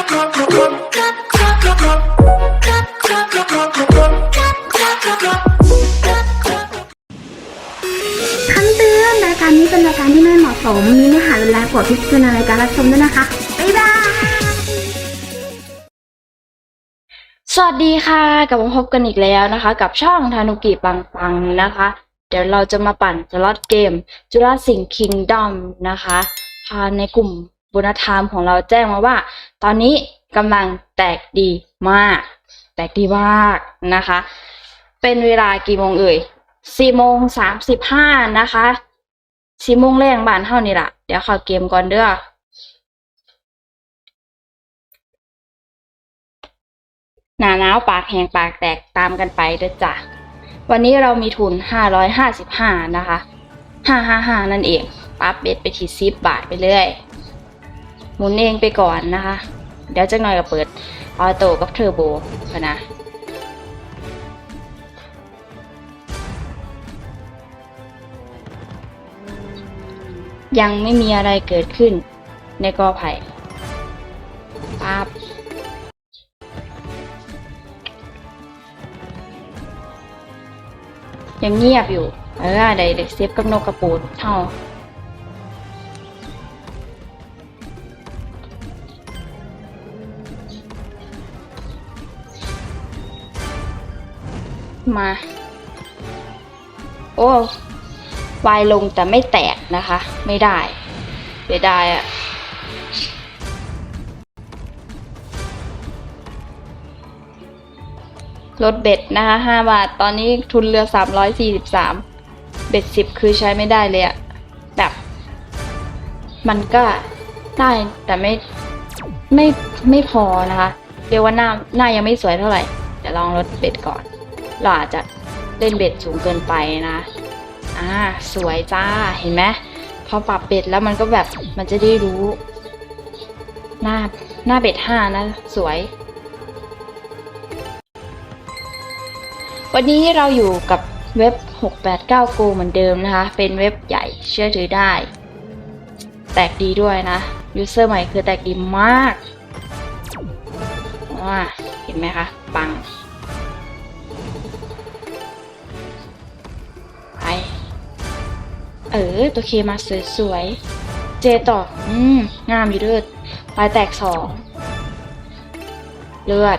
คำเตือนรายการนี้เป็นรายการที่ไม่เหมาะสม มีเนื้อหารุนแรงโปรดพิจารณาในการรับชมด้วยนะคะ บ๊ายบาย สวัสดีค่ะกลับมาพบกันอีกแล้วนะคะ กับช่องทานุกิปังปังนะคะ เดี๋ยวเราจะมาปั่นสล็อตเกมจุฬาสิงคิงดอมนะคะพาในกลุ่ม บุญธรรมของเราแจ้งมาว่า ตอนนี้กำลังแตกดีมาก แตกดีมากนะคะ เป็นเวลากี่โมงเอ่ยสี่โมงสามสิบห้านะคะสี่โมงแรงบ้านเท่านี้ละเดี๋ยวเข้าเกมก่อนเด้อหนาหนาวปากแหงปากแตกตามกันไปเด้อจ้ะวันนี้เรามีทุน 555 นะคะ 555 นั่นเองปั๊บเบ็ดไปที่10บาทไปเรื่อย หมุนเองไปก่อนนะคะ เดี๋ยวจักหน่อยก็เปิดออโต้กับเทอร์โบกันนะยังไม่มีอะไรเกิดขึ้นในกอไผ่ปั๊บยังเงียบอยู่ เออได้เด็กเซฟกับนกกระปูดเท่า มา โอ้วายลงแต่ไม่แตกนะคะ ไม่ได้เสียดายอะลดเบ็ดนะคะห้าบาท ตอนนี้ทุนเรือสามร้อยสี่สิบสามเบ็ดสิบคือใช้ไม่ได้เลยอะแบบ มันก็ได้แต่ไม่ไม่ไม่พอนะคะ เรียกว่าหน้าหน้ายังไม่สวยเท่าไหร่เดี๋ยวลองลดเบ็ดก่อน เราอาจจะเล่นเบ็ดสูงเกินไปนะ อ่า สวยจ้า เห็นไหมพอปรับเบ็ดแล้วมันก็แบบมันจะได้รู้ หน้าหน้าเบ็ดห้านะ สวย วันนี้เราอยู่กับเว็บ 689 Go เหมือนเดิมนะคะ เป็นเว็บใหญ่เชื่อถือได้ แตกดีด้วยนะ ยูเซอร์ใหม่คือแตกดีมากว้าเห็นไหมคะ ปัง เออ ตัวเคมาสวยๆ เจต่อ อืม งามอยู่เด้อปลายแตกสองเลือด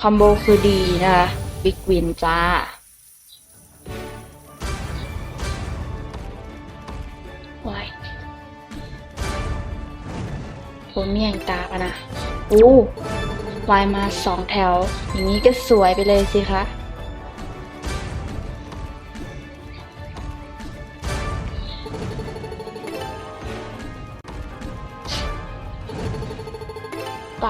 คอมโบคือดีนะคะบิ๊กวินจ้าว้ายโหเมี่ยงตาปะนะอู้วายมาสองแถว อย่างนี้ก็สวยไปเลยสิคะ ไป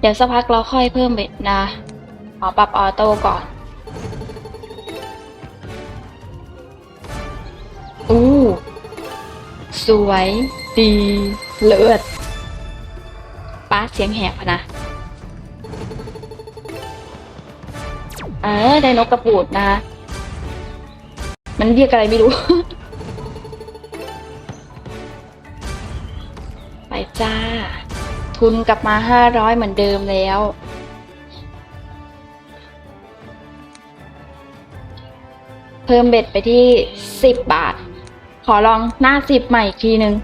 เดี๋ยวสักพักเราค่อยเพิ่มเบ็ดนะขอปรับออโต้ก่อน อู้ สวย ดี เลิศป้าเสียงแหบนะ เออ ได้นกกระปูดนะ มันเรียกอะไรไม่รู้ ไปจ้า ทุนกลับมาห้าร้อยเหมือนเดิมแล้ว เพิ่มเบ็ดไปที่สิบบาท ขอลองหน้าสิบใหม่อีกทีหนึ่ง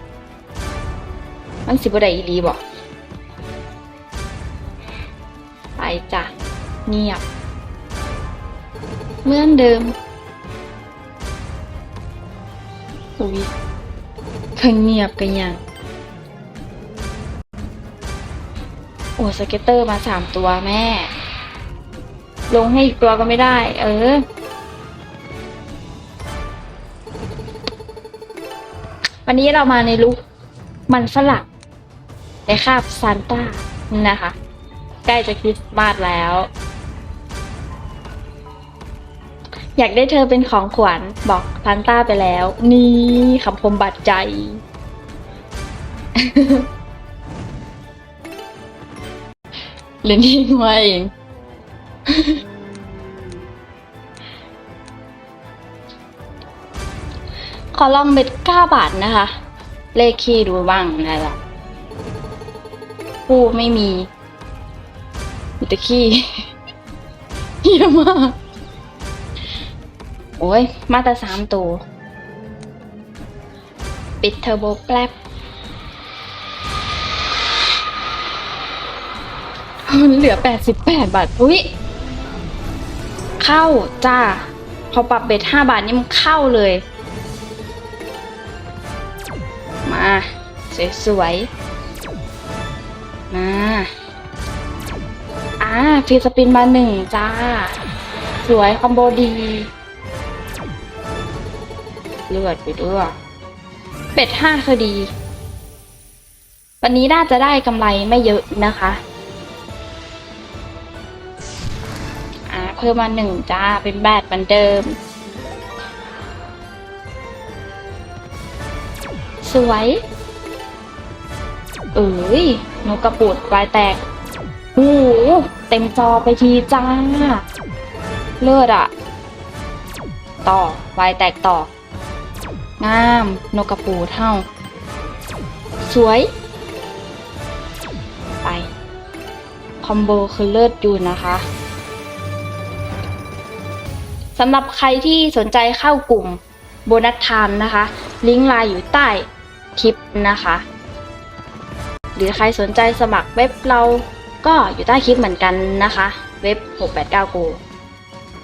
มันสิบอะไรอีรีบอกไปจ้ะ เงียบ เหมือนเดิมอุ้ยเคยเงียบกันยัง อ้สเก็ตเตอร์มาสามตัวแม่ ลงให้อีกตัวก็ไม่ได้ เออ วันนี้เรามาในลุคมันฝรั่งในคาบซานต้านะคะ ใกล้จะคริสต์มาสแล้ว อยากได้เธอเป็นของขวัญบอกซานต้าไปแล้ว นี่คำคมบาดใจ เล่นทิ้งไว้เอง ขอลองเบ็ดเก้าบาทนะคะ เลขขี้ดูบ้างนะล่ะผู้ไม่มี มีแต่ขี้เยอะมาก โอ้ย มาแต่สามตัว ปิดเทอร์โบแป๊บ เหลือ 88 บาท อุ้ย เข้าจ้า พอปรับเบ็ด5บาทนี่มันเข้าเลย มา สวยๆมาอ่าฟรีสปินมาหนึ่งจ้า สวย คอมโบดี เลือดไปด้วยเป็ดห้าคือดี วันนี้น่าจะได้กำไรไม่เยอะนะคะ เพิ่มมาหนึ่งจ้า เป็นแบตเหมือนเดิม สวย เอ้ยนกกระปูดปลายแตกโอ้เต็มจอไปทีจ้า เลือดอะต่อปลายแตกต่อ งามนกกระปูดเท่า สวย ไป คอมโบคือเลิศอยู่นะคะ สำหรับใครที่สนใจเข้ากลุ่มโบนัสไทม์นะคะ ลิงก์ไลน์อยู่ใต้คลิปนะคะ หรือใครสนใจสมัครเว็บเราก็อยู่ใต้คลิปเหมือนกันนะคะ เว็บ 689 Go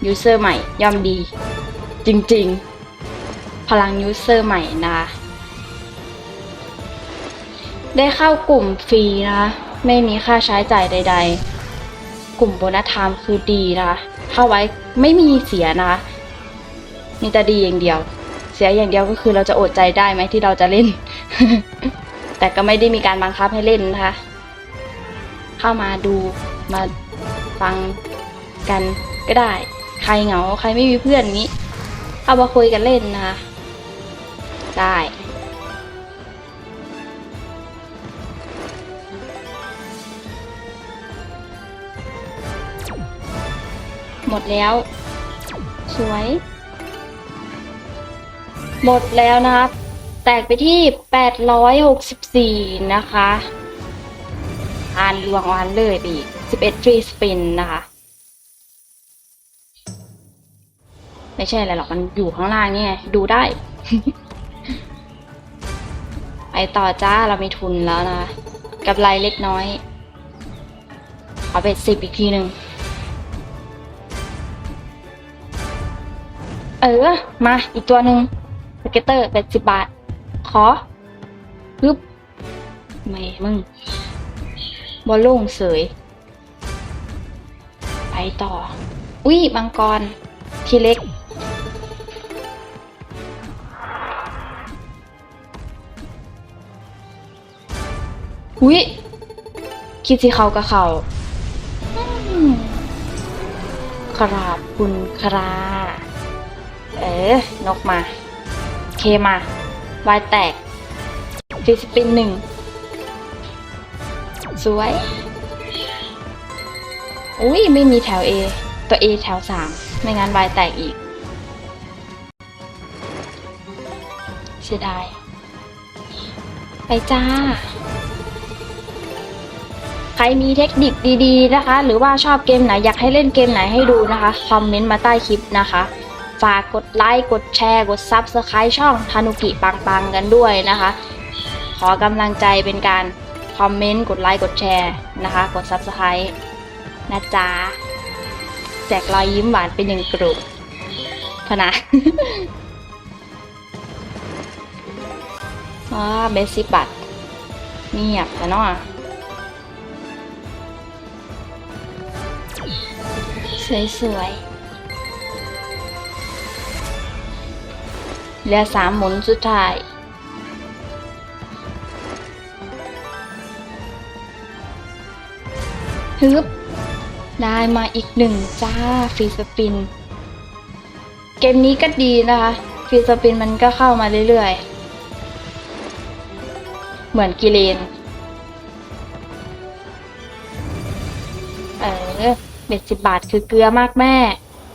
ยูเซอร์ใหม่ย่อมดี จริงๆ พลังยูเซอร์ใหม่นะคะได้เข้ากลุ่มฟรีนะคะ ไม่มีค่าใช้จ่ายใด ๆ กลุ่มโบนัสไทม์คือดีนะคะ เข้าไว้ไม่มีเสียนะคะมีแต่ดีอย่างเดียว เสียอย่างเดียวก็คือเราจะอดใจได้ไหมที่เราจะเล่น แต่ก็ไม่ได้มีการบังคับให้เล่นนะคะ เข้ามาดูมาฟังกันก็ได้ ใครเหงา ใครไม่มีเพื่อนนี้ เอามาคุยกันเล่นนะคะ ได้ หมดแล้ว สวย หมดแล้วนะคะแตกไปที่ 864 นะคะอ่านลวงอ่านเลยไปอีก 11ฟรีสปินนะคะ ไม่ใช่อะไรหรอก มันอยู่ข้างล่างนี่ไง ดูได้ ไปต่อจ้า เรามีทุนแล้วนะคะกำไรเล็กน้อยขอเบ็ดสิบอีกทีหนึ่ง ออ มาอีกตัวหนึ่งสเก็ตเตอร์เป็นสิบบาท ขอปึ๊บไม่มึง บอลลุ่งเสย ไปต่อ อุ้ยมังกร ทีเล็ก อุ้ยคิดสิเขากับเขาอืมขราบคุณครา เอ๋นกมา เคมา วายแตกฟิสปินหนึ่ง สวย อุ้ยไม่มีแถว A ตัว A แถวสามไม่งั้นวายแตกอีก เสียดาย ไปจ้า ใครมีเทคนิคดีๆนะคะ หรือว่าชอบเกมไหน อยากให้เล่นเกมไหนให้ดูนะคะ คอมเมนต์มาใต้คลิปนะคะ ฝากกดไลค์กดแชร์ กด Subscribe ช่องทานุกิปังๆกันด้วยนะคะ ขอกำลังใจเป็นการคอมเมนต์กดไลค์กดแชร์นะคะ กด Subscribe นะจ๊ะแจกรอยยิ้มหวานเป็นหนึ่งกลุ่มพนะอ่าเบสิบัตเงียบแล้วเนาะสวยๆ เหลือสามหมุนสุดท้าย ฮึบ ได้มาอีกหนึ่งจ้าฟรีสปิน เกมนี้ก็ดีนะคะฟรีสปินมันก็เข้ามาเรื่อยๆ เหมือนกิเลน เออเบ็ดสิบบาทคือเกลือมากแม่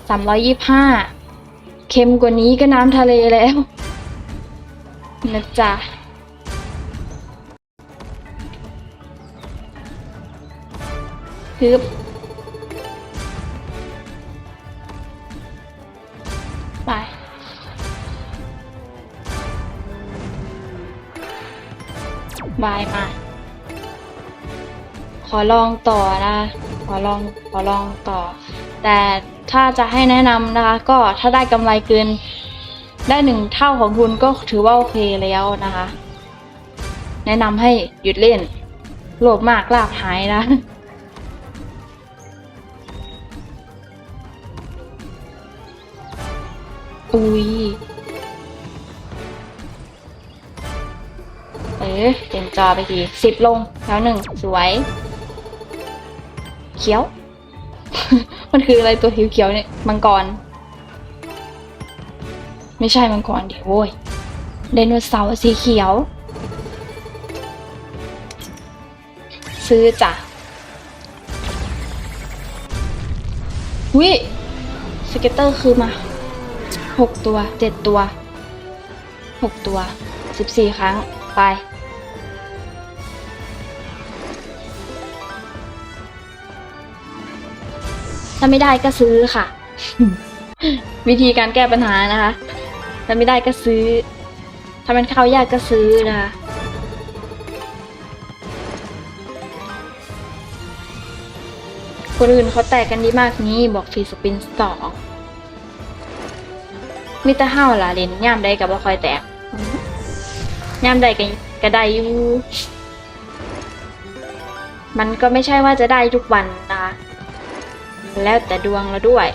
สามร้อยยี่ห้า เค็มกว่านี้ก็น้ำทะเลแล้วนะจ๊ะฮึบไปบายมา ขอลองต่อนะ ขอลอง ขอลองต่อ แต่ ถ้าจะให้แนะนำนะคะ ก็ถ้าได้กำไรเกินได้หนึ่งเท่าของทุนก็ถือว่าโอเคแล้วนะคะ แนะนำให้หยุดเล่น โลภมากลาบหายนะอุ้ยเอ๊ะเต็มจอไปทีสิบลงแล้วหนึ่งสวย เขียว มันคืออะไรตัวเขียวๆเนี่ย มังกร ไม่ใช่มังกรเดี๋ยวโว้ยไดโนเสาร์สีเขียว ซื้อจ้ะวิสเก็ตเตอร์คือมาหกตัวเจ็ดตัวหกตัวสิบสี่ครั้ง ไป ถ้าไม่ได้ก็ซื้อค่ะ วิธีการแก้ปัญหานะคะ ถ้าไม่ได้ก็ซื้อ ถ้ามันเข้ายากก็ซื้อนะคะคนอื่นเขาแตกกันดีมากนี้บอกฟรีสปินสองมิตรห้าวล่ะเล่นย่ามใดกับว่าคอยแตกย่ามใดก็ก็ได้อยู่มันก็ไม่ใช่ว่าจะได้ทุกวันน แล้วแต่ดวงเราด้วย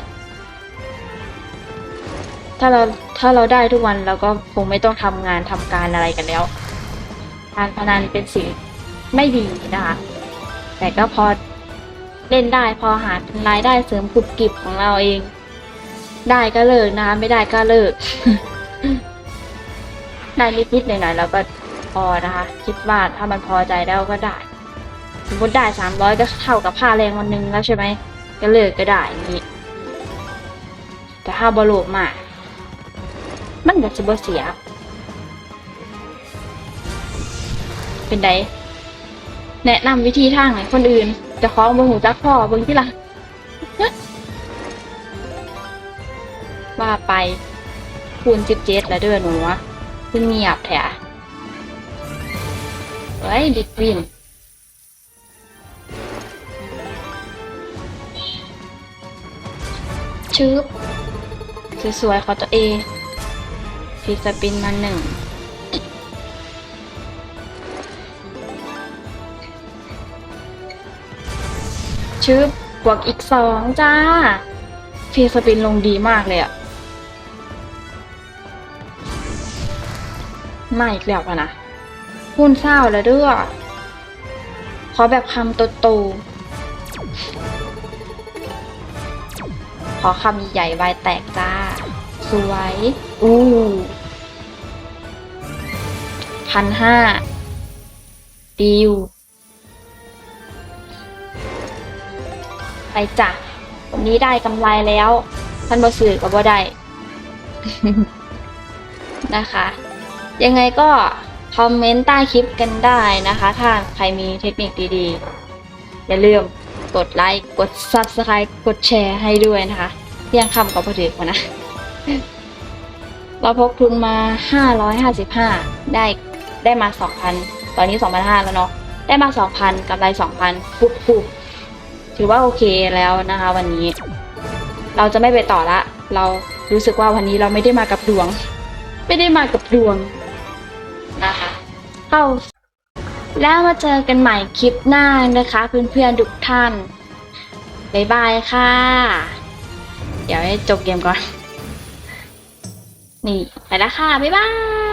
ถ้าเราถ้าเราได้ทุกวันเราก็คงไม่ต้องทำงานทำการอะไรกันแล้ว การพนันเป็นสิ่งไม่ดีนะคะแต่ก็พอเล่นได้พอหารายได้เสริมกุบกิบของเราเอง ได้ก็เลิกนะคะไม่ได้ก็เลิกได้นิดๆหน่อยๆแล้วก็พอนะคะ คิดว่าถ้ามันพอใจแล้วก็ได้สมมติได้สามร้อยก็เท่ากับค่าแรงวันหนึ่งแล้วใช่ไหม ก็เลิกก็ได้นี้แต่ถ้าบอลลูมากมันก็จะบ่เสีย เป็นไดแนะนำวิธีทางให้คนอื่น จะคล้องบนหูจักพ่อเบิ่งที่ละว่าไปคูณสิบเจ็ดแล้วเด้อหนูวะเพิ่งเงียบแถะเฮ้ยดิดวิน ชืบสวยๆขอตัวเอฟีสปินมาหนึ่งชืบบวกอีกสองจ้า ฟีสปินลงดีมากเลยอะมาอีกแล้วนะหุ้นเศร้าแล้วเด้อขอแบบคำโตๆ อคำใหญ่ๆวายแตกจ้า สวย อู้พันห้าดิวไปจ้ะวันนี้ได้กำไรแล้ว ท่านบอสื่อกับบ่ได้ นะคะ ยังไงก็คอมเมนต์ใต้คลิปกันได้นะคะ ถ้าใครมีเทคนิคดีๆ อย่าลืม กดไลค์ กด Subscribe กดแชร์ให้ด้วยนะคะเพียงคำกับพอถือนะ เราพกทุนมา 555 ได้ได้มา 2,000 ตอนนี้ 2,500 แล้วเนาะ ได้มา 2,000กำไร 2,000 ปุ๊บปุ๊บถือว่าโอเคแล้วนะคะ วันนี้ เราจะไม่ไปต่อละ เรารู้สึกว่าวันนี้เราไม่ได้มากับดวง ไม่ได้มากับดวงนะคะ เข้า แล้วมาเจอกันใหม่คลิปหน้านะคะ เพื่อนๆทุกท่านบ๊ายบายค่ะ เดี๋ยวให้จบเกมก่อน นี่ ไปแล้วค่ะ บ๊ายบาย